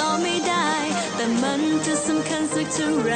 ต่อไม่ได้ แต่มันจะสำคัญสักเท่าไร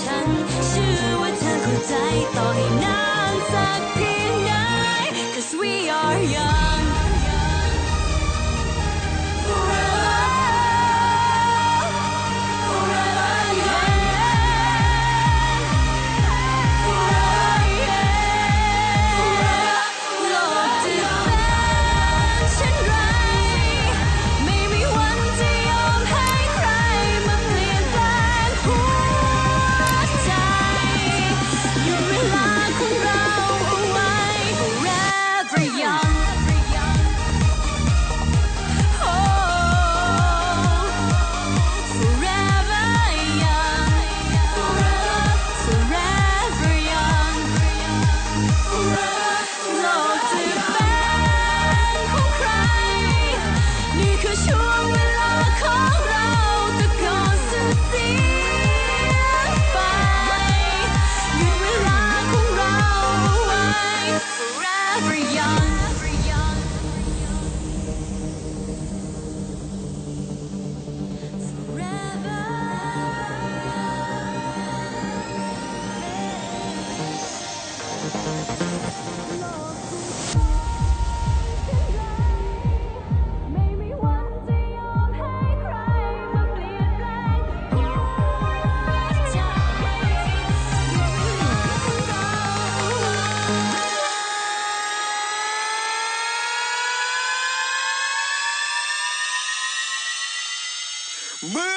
ฉันเชื่อว่าเธอเข้าใจต่อให้นานสักเพียงไหน cause we are young Move!